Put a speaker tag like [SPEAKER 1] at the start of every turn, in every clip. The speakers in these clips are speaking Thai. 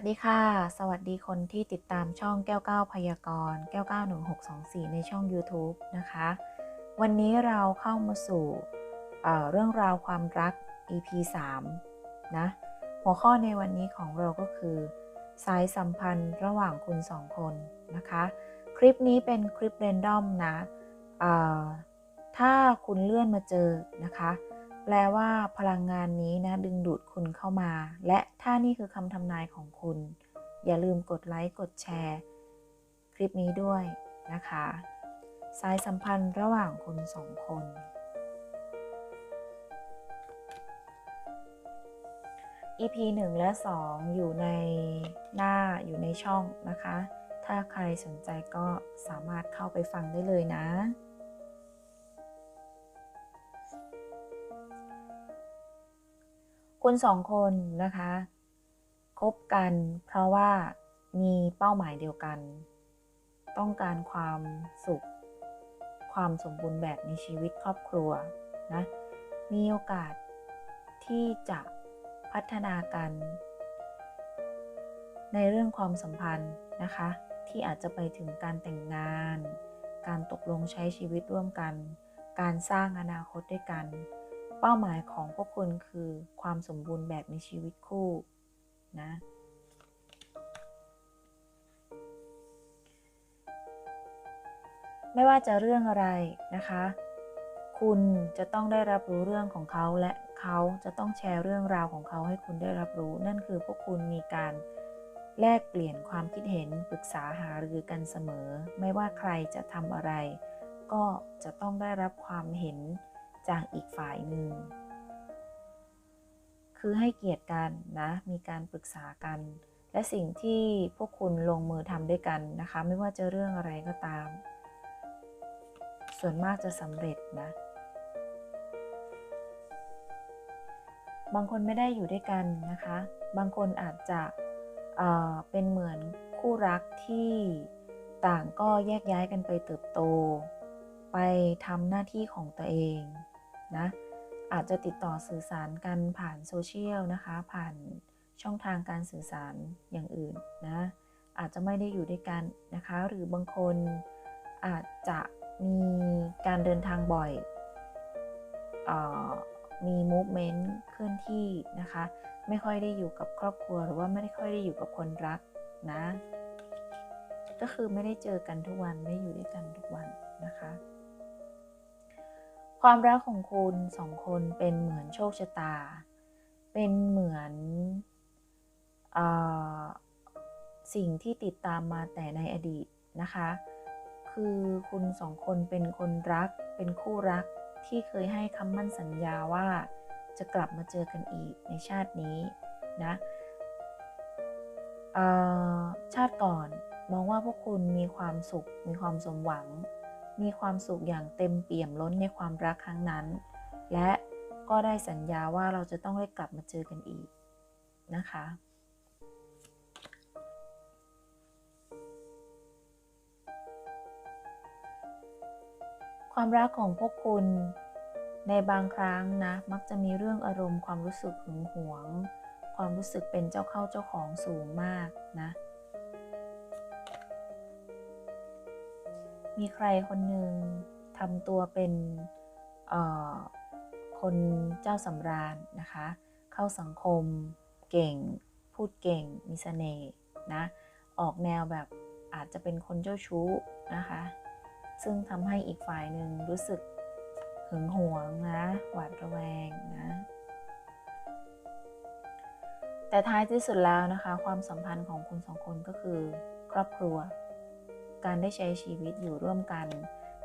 [SPEAKER 1] วัสดีค่ะ สวัสดีคนที่ติดตามช่องแก้วเก้าพยากรณ์แก้วเก้า1624ในช่อง YouTube นะคะ วันนี้เราเข้ามาสู่เเรื่องราวความรัก EP 3นะ หัวข้อในวันนี้ของเราก็คือ สายสัมพันธ์ระหว่างคุณสองคนนะคะ คลิปนี้เป็นคลิปเรนดอมนะถ้าคุณเลื่อนมาเจอนะคะ แปลว่าพลังงานนี้นะดึงดูดคุณเข้ามา และถ้านี่คือคำทำนายของคุณ อย่าลืมกดไลค์กดแชร์ คลิปนี้ด้วยนะคะ สายสัมพันธ์ระหว่างคุณสองคน EP 1 และ 2 อยู่ในหน้าอยู่ในช่องนะคะ ถ้าใครสนใจก็สามารถเข้าไปฟังได้เลยนะ คุณสองคนนะคะคบกันเพราะว่ามีเป้าหมายเดียวกัน ต้องการความสุข ความสมบูรณ์แบบในชีวิตครอบครัวนะมีโอกาสที่จะพัฒนากัน ในเรื่องความสัมพันธ์นะคะ ที่อาจจะไปถึงการแต่งงาน การตกลงใช้ชีวิตร่วมกัน การสร้างอนาคตด้วยกัน เป้าหมายของพวกคุณคือความสมบูรณ์แบบในชีวิตคู่นะไม่ว่าจะเรื่องอะไรนะคะ คุณจะต้องได้รับรู้เรื่องของเขาและเขาจะต้องแชร์เรื่องราวของเขาให้คุณได้รับรู้ นั่นคือพวกคุณมีการแลกเปลี่ยนความคิดเห็นปรึกษาหารือกันเสมอ ไม่ว่าใครจะทำอะไร ก็จะต้องได้รับความเห็น จากอีกฝ่ายหนึ่ง คือให้เกียรติกันนะ มีการปรึกษากัน และสิ่งที่พวกคุณลงมือทำด้วยกันนะคะ ไม่ว่าจะเรื่องอะไรก็ตาม ส่วนมากจะสำเร็จนะ บางคนไม่ได้อยู่ด้วยกันนะคะ บางคนอาจจะเเป็นเหมือนคู่รักที่ต่างก็แยกย้ายกันไปเติบโต ไปทำหน้าที่ของตัวเอง นะอาจจะติดต่อสื่อสารกันผ่านโซเชียลนะคะ ผ่านช่องทางการสื่อสารอย่างอื่นนะอาจจะไม่ได้อยู่ด้วยกันนะคะ หรือบางคนอาจจะมีการเดินทางบ่อยอมีมูฟเมนต์เคลื่อนที่นะคะ ไม่ค่อยได้อยู่กับครอบครัวหรือว่าไม่ได้ค่อยได้อยู่กับคนรักนะ ก็คือไม่ได้เจอกันทุกวันไม่อยู่ด้วยกันทุกวันนะคะ ความรักของคุณสองคนเป็นเหมือนโชคชะตา เป็นเหมือนอสิ่งที่ติดตามมาแต่ในอดีตนะคะ คือคุณสองคนเป็นคนรัก เป็นคู่รักที่เคยให้คำมั่นสัญญาว่าจะกลับมาเจอกันอีกในชาตินี้นะชาติก่อนมองว่าพวกคุณมีความสุข มีความสมหวัง มีความสุขอย่างเต็มเปี่ยมล้นในความรักครั้งนั้น และก็ได้สัญญาว่าเราจะต้องได้กลับมาเจอกันอีกนะคะ ความรักของพวกคุณในบางครั้งนะมักจะมีเรื่องอารมณ์ความรู้สึกหึงหวง ความรู้สึกเป็นเจ้าเข้าเจ้าของสูงมากนะ มีใครคนหนึ่งทำตัวเป็นคนเจ้าสำราญนะคะ เข้าสังคมเก่ง พูดเก่ง มีสเสน่ห์นะ ออกแนวแบบอาจจะเป็นคนเจ้าชู้นะคะ ซึ่งทำให้อีกฝ่ายหนึ่งรู้สึกหึงหวงนะ หวาดระแวงนะ แต่ท้ายที่สุดแล้วนะคะ ความสัมพันธ์ของคุณสองคนก็คือครอบครัว การได้ใช้ชีวิตอยู่ร่วมกัน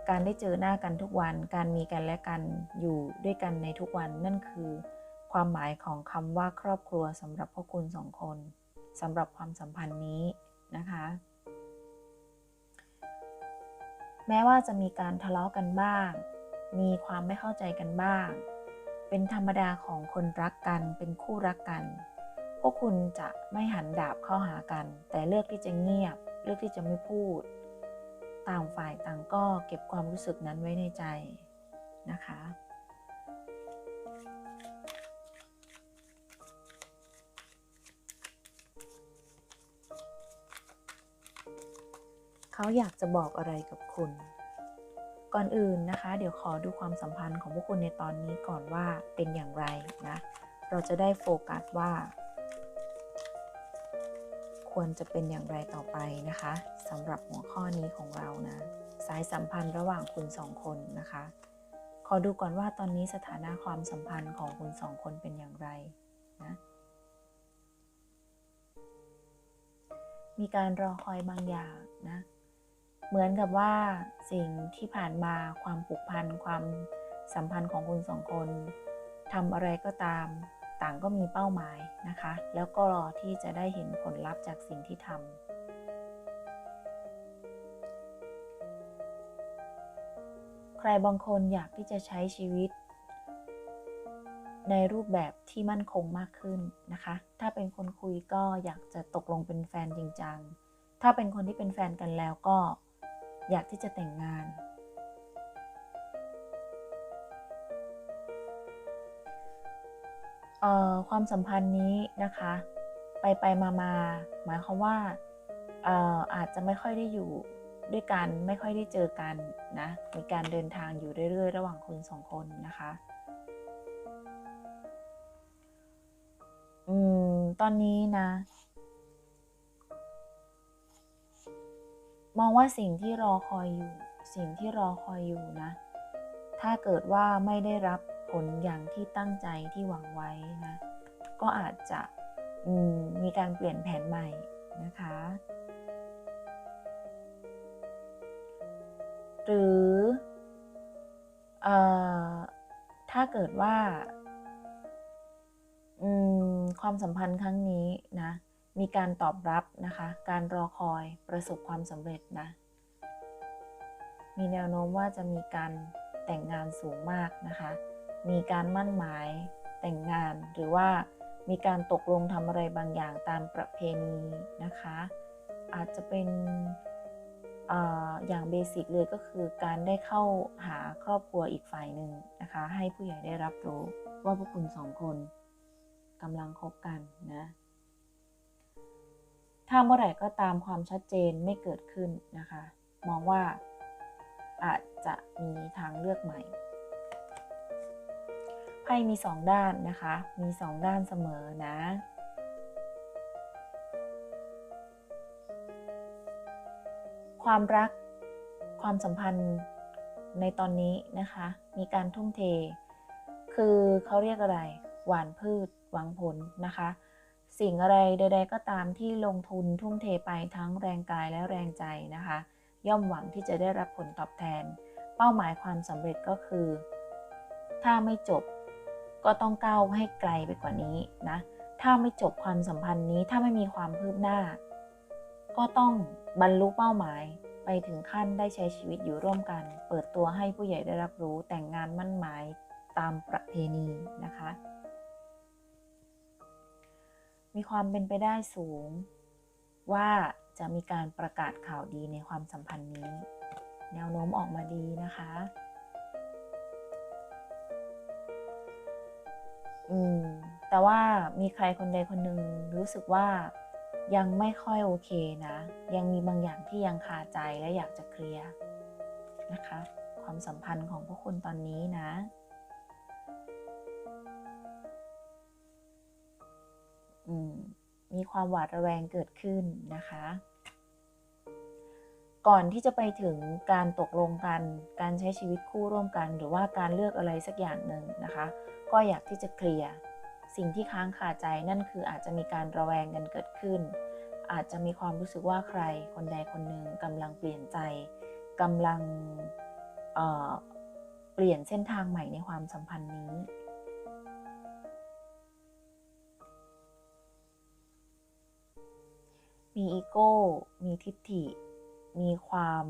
[SPEAKER 1] การได้เจอหน้ากันทุกวัน การมีกันและกันอยู่ด้วยกันในทุกวันนั่นคือ ความหมายของคำว่าครอบครัวสำหรับพวกคุณสองคนสำหรับความสัมพันธ์นี้นะคะ แม้ว่าจะมีการทะเลาะกันบ้าง มีความไม่เข้าใจกันบ้าง เป็นธรรมดาของคนรักกัน เป็นคู่รักกันพวกคุณจะไม่หันดาบเข้าหากัน แต่เลือกที่จะเงียบ เลือกที่จะไม่พูด ต่างฝ่ายต่างก็เก็บความรู้สึกนั้นไว้ในใจนะคะ เขาอยากจะบอกอะไรกับคุณ ก่อนอื่นนะคะ เดี๋ยวขอดูความสัมพันธ์ของพวกคุณในตอนนี้ก่อนว่าเป็นอย่างไรนะ เราจะได้โฟกัสว่า ควรจะเป็นอย่างไรต่อไปนะคะสำหรับหัวข้อนี้ของเรานะสายสัมพันธ์ระหว่างคุณสองคนนะคะ ขอดูก่อนว่าตอนนี้สถานะความสัมพันธ์ของคุณสองคนเป็นอย่างไรนะมีการรอคอยบางอย่างนะเหมือนกับว่าสิ่งที่ผ่านมาความผูกพันความสัมพันธ์ของคุณสองคนทำอะไรก็ตาม ต่างก็มีเป้าหมาย นะคะ แล้วก็รอที่จะได้เห็นผลลัพธ์จากสิ่งที่ทำใครบางคนอยากที่จะใช้ชีวิต ในรูปแบบที่มั่นคงมากขึ้นนะคะ ถ้าเป็นคนคุยก็อยากจะตกลงเป็นแฟนจริงจัง ถ้าเป็นคนที่เป็นแฟนกันแล้วก็อยากที่จะแต่งงาน ความสัมพันธ์นี้นะคะ ไปไปมามาหมายความว่าเอ่อาจจะไม่ค่อยได้อยู่ด้วยกันไม่ค่อยได้เจอกันนะมีการเดินทางอยู่เรื่อยๆ ระหว่างคุณสองคนนะคะอืมตอนนี้นะ มองว่าสิ่งที่รอคอยอยู่ สิ่งที่รอคอยอยู่นะ ถ้าเกิดว่าไม่ได้รับ ผลอย่างที่ตั้งใจที่หวังไว้นะ ก็อาจจะมีการเปลี่ยนแผนใหม่นะคะ หรืออถ้าเกิดว่าความสัมพันธ์ครั้งนี้นะ มีการตอบรับนะคะ การรอคอยประสบความสำเร็จนะ มีแนวโน้มว่าจะมีการแต่งงานสูงมากนะคะ มีการมั่นหมาย แต่งงาน หรือว่ามีการตกลงทำอะไรบางอย่างตามประเพณีนะคะ อาจจะเป็นออย่างเบสิกเลยก็คือการได้เข้าหาครอบครัวอีกฝ่ายหนึ่งนะคะ ให้ผู้ใหญ่ได้รับรู้ว่าพวกคุณสองคนกำลังคบกันนะถ้าเมื่อไหร่ก็ตามความชัดเจนไม่เกิดขึ้นนะคะ มองว่าอาจจะมีทางเลือกใหม่ ไพ่มีสองด้านนะคะ มีสองด้านเสมอนะ ความรัก ความสัมพันธ์ในตอนนี้นะคะ มีการทุ่มเท คือเขาเรียกอะไร หวานพืช หวังผลนะคะ สิ่งอะไรใด ๆ ก็ตามที่ลงทุนทุ่มเทไปทั้งแรงกายและแรงใจนะคะ ย่อมหวังที่จะได้รับผลตอบแทน เป้าหมายความสำเร็จก็คือ ถ้าไม่จบ ก็ต้องก้าวให้ไกลไปกว่านี้นะ ถ้าไม่จบความสัมพันธ์นี้ ถ้าไม่มีความคืบหน้า ก็ต้องบรรลุเป้าหมายไปถึงขั้นได้ใช้ชีวิตอยู่ร่วมกัน เปิดตัวให้ผู้ใหญ่ได้รับรู้แต่งงานมั่นหมายตามประเพณีนะคะ มีความเป็นไปได้สูง ว่าจะมีการประกาศข่าวดีในความสัมพันธ์นี้ แนวโน้มออกมาดีนะคะ อืม แต่ว่ามีใครคนใดคนหนึ่งรู้สึกว่ายังไม่ค่อยโอเคนะ ยังมีบางอย่างที่ยังคาใจและอยากจะเคลียร์นะคะ ความสัมพันธ์ของพวกคุณตอนนี้นะมีความหวาดระแวงเกิดขึ้นนะคะ ก่อนที่จะไปถึงการตกลงกัน การใช้ชีวิตคู่ร่วมกัน หรือว่าการเลือกอะไรสักอย่างหนึ่งนะคะ ก็อยากที่จะเคลียร์สิ่งที่ค้างคาใจนั่นคืออาจจะมีการระแวงกันเกิดขึ้น อาจจะมีความรู้สึกว่าใครคนใดคนหนึ่งกำลังเปลี่ยนใจกำลังเเปลี่ยนเส้นทางใหม่ในความสัมพันธ์นี้ มีอีโก้ มีทิฏฐิ มีความ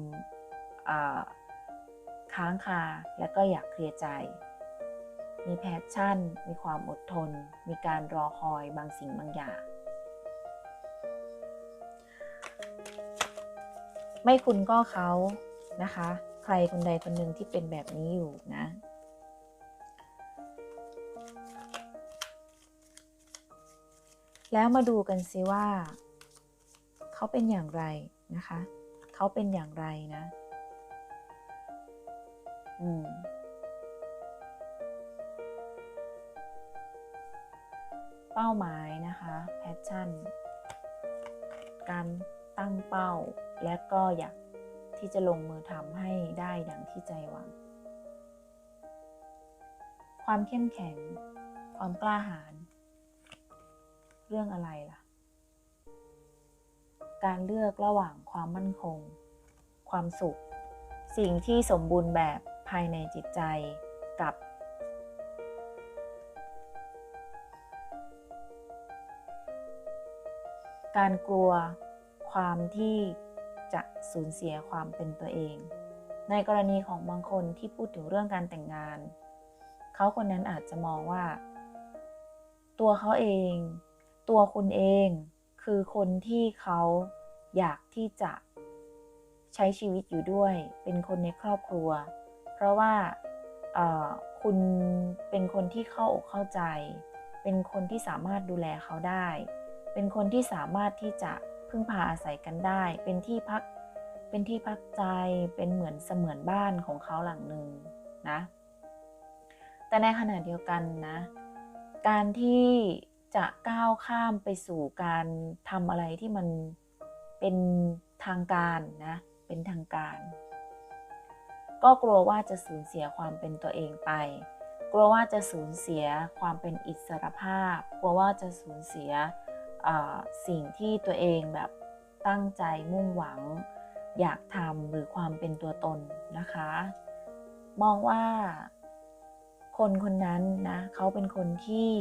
[SPEAKER 1] ค้างคาและก็อยากเคลียร์ใจ มีแพชชั่น มีความอดทน มีการรอคอยบางสิ่งบางอย่าง ไม่คุณก็เขานะคะ ใครคนใดคนหนึ่งที่เป็นแบบนี้อยู่นะแล้วมาดูกันซิว่า เขาเป็นอย่างไรนะคะ เขาเป็นอย่างไรนะ อืม เป้าหมายนะคะแพชชั่น การตั้งเป้า และก็อยากที่จะลงมือทำให้ได้ดังที่ใจหวัง ความเข้มแข็ง ความกล้าหาญ เรื่องอะไรล่ะ การเลือกระหว่างความมั่นคง ความสุข สิ่งที่สมบูรณ์แบบภายในจิตใจกับ การกลัวความที่จะสูญเสียความเป็นตัวเอง ในกรณีของบางคนที่พูดถึงเรื่องการแต่งงาน เขาคนนั้นอาจจะมองว่า ตัวเขาเอง ตัวคุณเอง คือคนที่เขาอยากที่จะใช้ชีวิตอยู่ด้วย เป็นคนในครอบครัว เพราะว่าคุณเป็นคนที่เข้าอกเข้าใจ เป็นคนที่สามารถดูแลเขาได้ เป็นคนที่สามารถที่จะพึ่งพาอาศัยกันได้ เป็นที่พัก เป็นที่พักใจ เป็นเหมือนเสมือนบ้านของเขาหลังหนึ่งนะ แต่ในขณะเดียวกันนะ การที่ จะก้าวข้ามไปสู่การทำอะไรที่มันเป็นทางการนะ เป็นทางการ ก็กลัวว่าจะสูญเสียความเป็นตัวเองไป กลัวว่าจะสูญเสียความเป็นอิสรภาพ กลัวว่าจะสูญเสียสิ่งที่ตัวเองแบบตั้งใจมุ่งหวัง อยากทำหรือความเป็นตัวตนนะคะ มองว่าคนคนนั้นนะเขาเป็นคนที่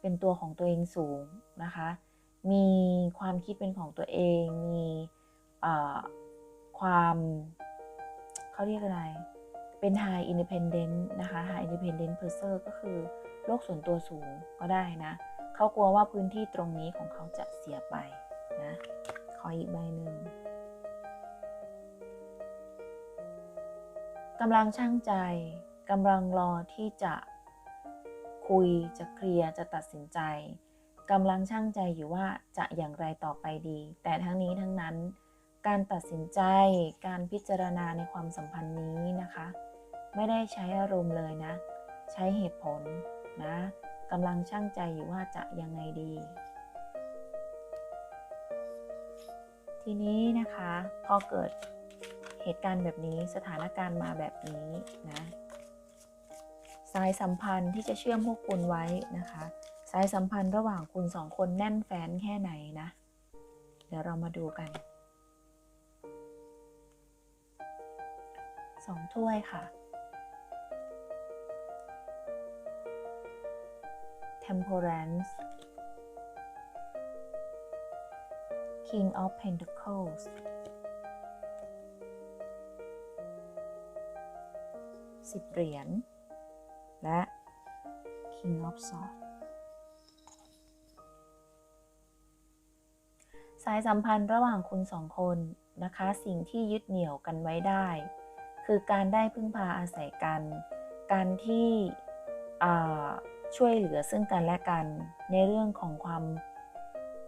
[SPEAKER 1] เป็นตัวของตัวเองสูงนะคะ มีความคิดเป็นของตัวเอง มีความเขาเรียกอะไร เป็น high independent นะคะ high independent person ก็คือโลกส่วนตัวสูงก็ได้นะ เขากลัวว่าพื้นที่ตรงนี้ของเขาจะเสียไปนะ ขออีกใบหนึ่งกำลังช่างใจกำลังรอที่จะ คุย จะเคลียร์ จะตัดสินใจกำลังช่างใจอยู่ว่าจะอย่างไรต่อไปดี แต่ทั้งนี้ทั้งนั้น การตัดสินใจ การพิจารณาในความสัมพันธ์นี้นะคะ ไม่ได้ใช้อารมณ์เลยนะ ใช้เหตุผลนะกำลังช่างใจอยู่ว่าจะยังไงดี ทีนี้นะคะ พอเกิดเหตุการณ์แบบนี้สถานการณ์มาแบบนี้นะ สายสัมพันธ์ที่จะเชื่อมพวกคุณไว้นะคะ สายสัมพันธ์ระหว่างคุณสองคนแน่นแฟ้นแค่ไหนนะ เดี๋ยวเรามาดูกันสองถ้วยค่ะ temperance king of pentacles สิบเหรียญ และ king of swords สายสัมพันธ์ระหว่างคุณสองคนนะคะ สิ่งที่ยึดเหนี่ยวกันไว้ได้ คือการได้พึ่งพาอาศัยกัน การที่ช่วยเหลือซึ่งกันและกันในเรื่องของความ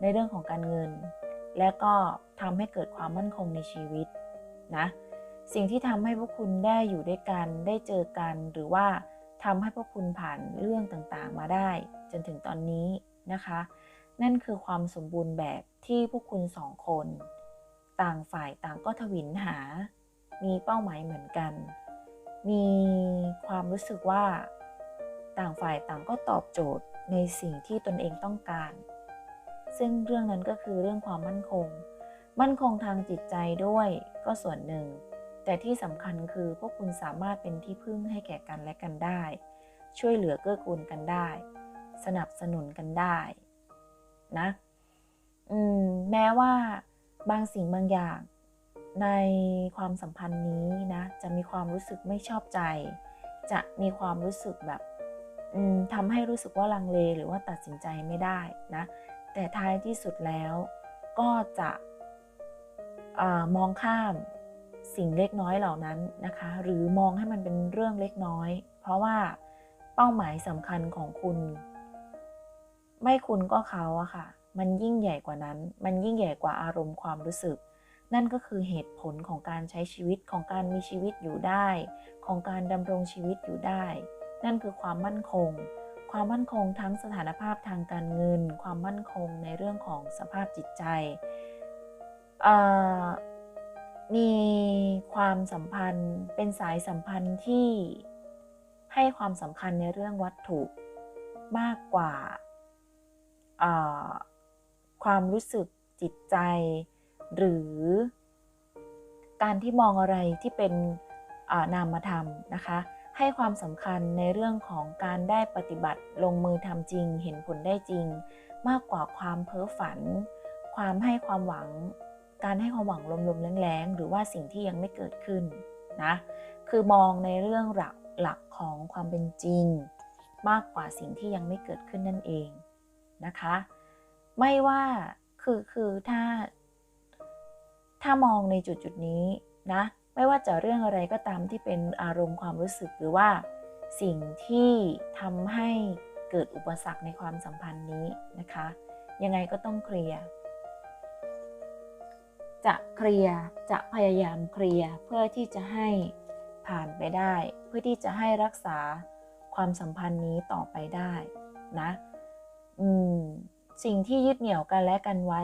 [SPEAKER 1] ในเรื่องของการเงิน และก็ทำให้เกิดความมั่นคงในชีวิตนะสิ่งที่ทำให้พวกคุณได้อยู่ด้วยกันได้เจอกันหรือว่า ทำให้พวกคุณผ่านเรื่องต่างๆ มาได้ จนถึงตอนนี้นะคะ นั่นคือความสมบูรณ์แบบที่พวกคุณสองคน ต่างฝ่ายต่างก็ทวินหา มีเป้าหมายเหมือนกัน มีความรู้สึกว่า ต่างฝ่ายต่างก็ตอบโจทย์ในสิ่งที่ตนเองต้องการ ซึ่งเรื่องนั้นก็คือเรื่องความมั่นคง มั่นคงทางจิตใจด้วยก็ส่วนหนึ่ง แต่ที่สำคัญคือพวกคุณสามารถเป็นที่พึ่งให้แก่กันและกันได้ ช่วยเหลือเกื้อกูลกันได้ สนับสนุนกันได้นะอืมแม้ว่าบางสิ่งบางอย่างในความสัมพันธ์นี้นะ จะมีความรู้สึกไม่ชอบใจ จะมีความรู้สึกแบบทำให้รู้สึกว่าลังเลหรือว่าตัดสินใจไม่ได้นะ แต่ท้ายที่สุดแล้วก็จะอมองข้าม สิ่งเล็กน้อยเหล่านั้นนะคะ หรือมองให้มันเป็นเรื่องเล็กน้อย เพราะว่าเป้าหมายสำคัญของคุณ ไม่คุณก็เขาอะค่ะ มันยิ่งใหญ่กว่านั้น มันยิ่งใหญ่กว่าอารมณ์ความรู้สึก นั่นก็คือเหตุผลของการใช้ชีวิตของการมีชีวิตอยู่ได้ ของการดำรงชีวิตอยู่ได้ นั่นคือความมั่นคง ความมั่นคงทั้งสถานภาพทางการเงิน ความมั่นคงในเรื่องของสภาพจิตใจ มีความสัมพันธ์เป็นสายสัมพันธ์ที่ให้ความสำคัญในเรื่องวัตถุมากกว่าความรู้สึกจิตใจ หรือการที่มองอะไรที่เป็นนามธรรมนะคะ ให้ความสำคัญในเรื่องของการได้ปฏิบัติลงมือทำจริง เห็นผลได้จริง มากกว่าความเพ้อฝัน ความให้ความหวัง การให้ความหวังลมๆแรงๆหรือว่าสิ่งที่ยังไม่เกิดขึ้นนะคือมองในเรื่องหลักหลักของความเป็นจริง มากกว่าสิ่งที่ยังไม่เกิดขึ้นนั่นเองนะคะ ไม่ว่าคือคือถ้า ถ้ามองในจุดจุดนี้นะไม่ว่าจะเรื่องอะไรก็ตามที่เป็นอารมณ์ความรู้สึกหรือว่าสิ่งที่ทำให้เกิดอุปสรรคในความสัมพันธ์นี้นะคะ ยังไงก็ต้องเคลียร์ จะเคลียร์จะพยายามเคลียร์เพื่อที่จะให้ผ่านไปได้ เพื่อที่จะให้รักษาความสัมพันธ์นี้ต่อไปได้นะอืมสิ่งที่ยึดเหนี่ยวกันและกันไว้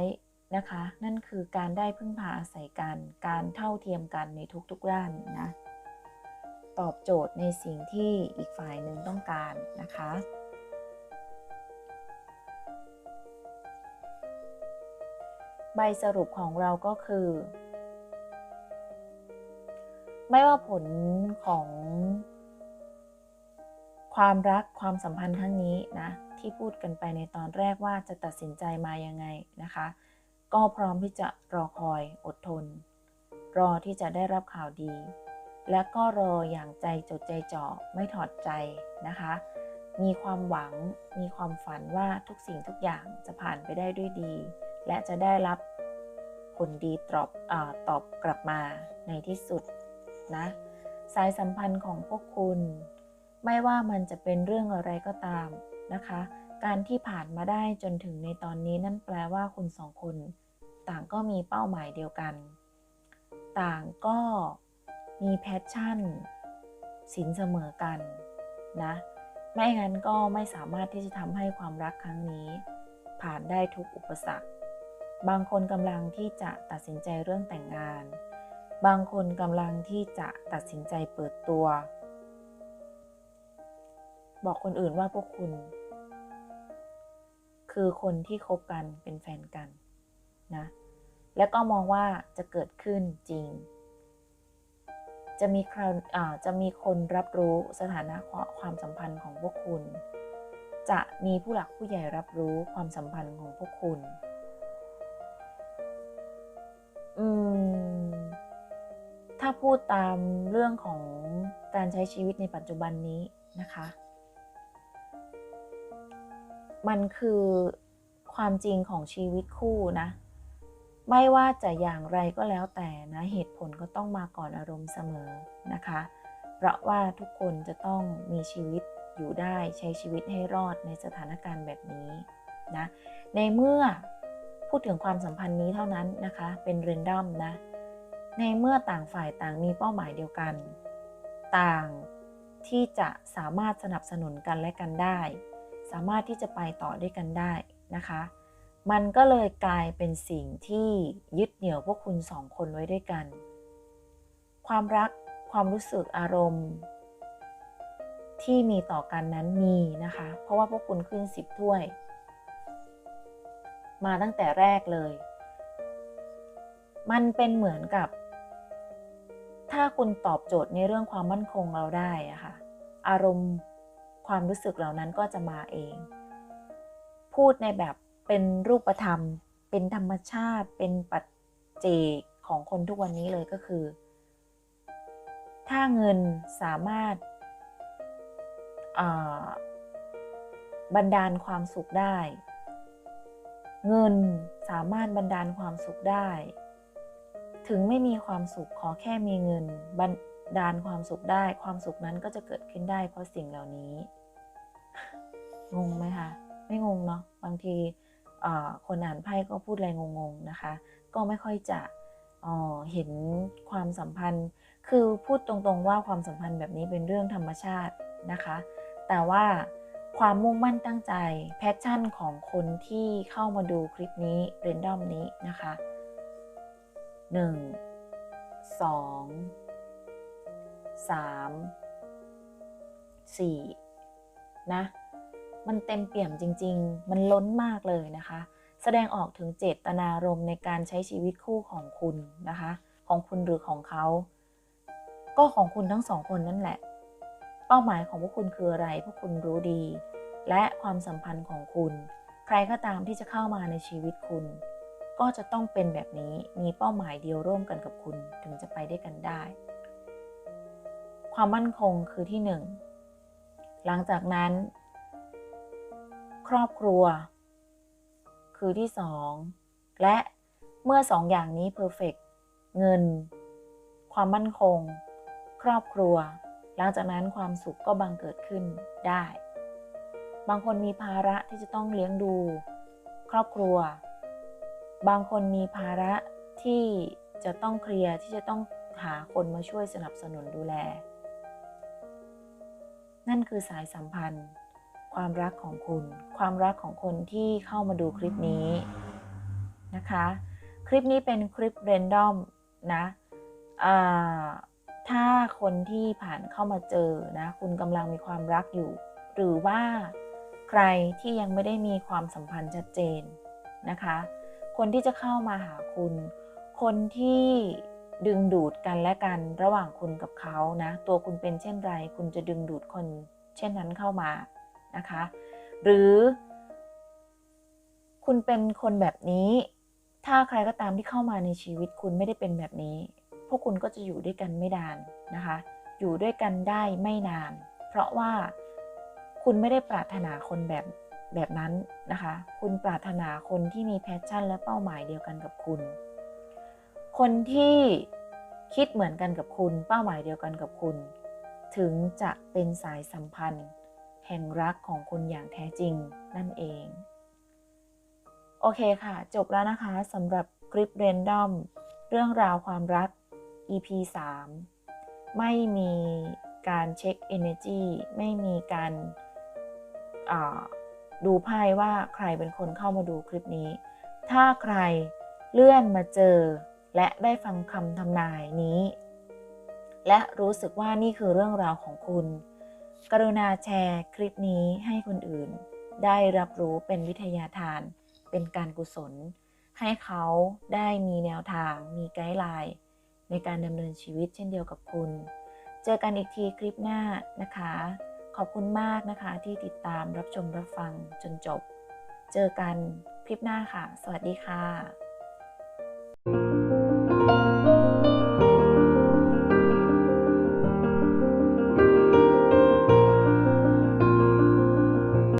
[SPEAKER 1] นะคะ นั่นคือการได้พึ่งพาอาศัยกัน การเท่าเทียมกันในทุกๆด้านนะ ตอบโจทย์ในสิ่งที่อีกฝ่ายหนึ่งต้องการนะคะ ใบสรุปของเราก็คือ ไม่ว่าผลของ ความรักความสัมพันธ์ครั้งนี้นะที่พูดกันไปในตอนแรกว่าจะตัดสินใจมายังไงนะคะ ก็พร้อมที่จะรอคอยอดทน รอที่จะได้รับข่าวดี และก็รออย่างใจจดใจจ่อไม่ถอดใจนะคะ มีความหวังมีความฝันว่าทุกสิ่งทุกอย่างจะผ่านไปได้ด้วยดี และจะได้รับผลดีตอบอตอบกลับมาในที่สุดนะ สายสัมพันธ์ของพวกคุณ ไม่ว่ามันจะเป็นเรื่องอะไรก็ตามนะคะ การที่ผ่านมาได้จนถึงในตอนนี้นั่นแปลว่าคุณสองคน ต่างก็มีเป้าหมายเดียวกัน ต่างก็มีแพชชั่นสินเสมอกันนะไม่งั้นก็ไม่สามารถที่จะทำให้ความรักครั้งนี้ ผ่านได้ทุกอุปสรรค บางคนกำลังที่จะตัดสินใจเรื่องแต่งงาน บางคนกำลังที่จะตัดสินใจเปิดตัว บอกคนอื่นว่าพวกคุณ คือคนที่คบกันเป็นแฟนกันนะ แล้วก็มองว่าจะเกิดขึ้นจริง จะมีคราวจะมีคนรับรู้สถานะความสัมพันธ์ของพวกคุณ จะมีผู้หลักผู้ใหญ่รับรู้ความสัมพันธ์ของพวกคุณ อืม ถ้าพูดตามเรื่องของการใช้ชีวิตในปัจจุบันนี้นะคะ มันคือความจริงของชีวิตคู่นะ ไม่ว่าจะอย่างไรก็แล้วแต่นะ เหตุผลก็ต้องมาก่อนอารมณ์เสมอนะคะ เพราะว่าทุกคนจะต้องมีชีวิตอยู่ได้ใช้ชีวิตให้รอดในสถานการณ์แบบนี้นะ ในเมื่อ พูดถึงความสัมพันธ์นี้เท่านั้นนะคะ เป็นเรนดอมนะ ในเมื่อต่างฝ่ายต่างมีเป้าหมายเดียวกัน ต่างที่จะสามารถสนับสนุนกันและกันได้ สามารถที่จะไปต่อด้วยกันได้นะคะ มันก็เลยกลายเป็นสิ่งที่ยึดเหนี่ยวพวกคุณสองคนไว้ด้วยกัน ความรักความรู้สึกอารมณ์ ที่มีต่อกันนั้นมีนะคะ เพราะว่าพวกคุณขึ้นสิบถ้วย มาตั้งแต่แรกเลย มันเป็นเหมือนกับ ถ้าคุณตอบโจทย์ในเรื่องความมั่นคงเราได้อะค่ะ อารมณ์ความรู้สึกเหล่านั้นก็จะมาเอง พูดในแบบเป็นรูปธรรม เป็นธรรมชาติ เป็นปัจเจกของคนทุกวันนี้เลยก็คือ ถ้าเงินสามารถบันดาลความสุขได้ เงินสามารถบันดาลความสุขได้ ถึงไม่มีความสุขขอแค่มีเงิน บันดาลความสุขได้ ความสุขนั้นก็จะเกิดขึ้นได้เพราะสิ่งเหล่านี้ งงไหมคะไม่งงเนาะบางทีคนอ่านไพ่ก็พูดอะไรงงๆนะคะ ก็ไม่ค่อยจะอ๋อเห็นความสัมพันธ์ คือพูดตรงๆว่าความสัมพันธ์แบบนี้เป็นเรื่องธรรมชาตินะคะ แต่ว่า ความมุ่งมั่นตั้งใจแพชชั่นของคนที่เข้ามาดูคลิปนี้เรนดอมนี้นะคะ 1 2 3 4 นะ มันเต็มเปี่ยมจริง ๆ มันล้นมากเลยนะคะ แสดงออกถึงเจตนารมณ์ในการใช้ชีวิตคู่ของคุณนะคะ ของคุณหรือของเขา ก็ของคุณทั้งสองคนนั่นแหละ เป้าหมายของพวกคุณคืออะไร พวกคุณรู้ดี และความสัมพันธ์ของคุณ ใครก็ตามที่จะเข้ามาในชีวิตคุณ ก็จะต้องเป็นแบบนี้มีเป้าหมายเดียวร่วมกันกับคุณถึงจะไปได้กันได้ ความมั่นคงคือที่หนึ่งหลังจากนั้น ครอบครัว คือที่สองและเมื่อสองอย่างนี้เพอร์เฟกเงิน ความมั่นคง ครอบครัว หลังจากนั้นความสุขก็บังเกิดขึ้นได้ บางคนมีภาระที่จะต้องเลี้ยงดู ครอบครัว บางคนมีภาระที่จะต้องเคลียร์ที่จะต้องหาคนมาช่วยสนับสนุนดูแล นั่นคือสายสัมพันธ์ ความรักของคุณ ความรักของคนที่เข้ามาดูคลิปนี้นะคะ คลิปนี้เป็นคลิปเรนดอมนะอ่า ถ้าคนที่ผ่านเข้ามาเจอนะ คุณกำลังมีความรักอยู่ หรือว่าใครที่ยังไม่ได้มีความสัมพันธ์ชัดเจนนะคะ คนที่จะเข้ามาหาคุณ คนที่ดึงดูดกันและกันระหว่างคุณกับเขานะ ตัวคุณเป็นเช่นไร คุณจะดึงดูดคนเช่นนั้นเข้ามานะคะ หรือ คุณเป็นคนแบบนี้ ถ้าใครก็ตามที่เข้ามาในชีวิตคุณไม่ได้เป็นแบบนี้ พวกคุณก็จะอยู่ด้วยกันไม่นานนะคะ อยู่ด้วยกันได้ไม่นาน เพราะว่าคุณไม่ได้ปรารถนาคนแบบแบบนั้นนะคะ คุณปรารถนาคนที่มีแพชชั่นและเป้าหมายเดียวกันกับคุณ คนที่คิดเหมือนกันกับคุณ เป้าหมายเดียวกันกับคุณ ถึงจะเป็นสายสัมพันธ์ แห่งรักของคุณอย่างแท้จริงนั่นเอง โอเคค่ะ จบแล้วนะคะสำหรับคลิปเรนดอมเรื่องราวความรัก EP 3 ไม่มีการเช็ค Energy ไม่มีการดูไพ่ว่าใครเป็นคนเข้ามาดูคลิปนี้ ถ้าใครเลื่อนมาเจอ และได้ฟังคำทำนายนี้ และรู้สึกว่านี่คือเรื่องราวของคุณ กรุณาแชร์คลิปนี้ให้คนอื่น ได้รับรู้เป็นวิทยาทาน เป็นการกุศล ให้เขาได้มีแนวทาง มีไกด์ไลน์ ในการดำเนินชีวิตเช่นเดียวกับคุณ เจอกันอีกทีคลิปหน้านะคะ ขอบคุณมากนะคะที่ติดตามรับชมรับฟังจนจบ เจอกันคลิปหน้าค่ะ สวัสดีค่ะ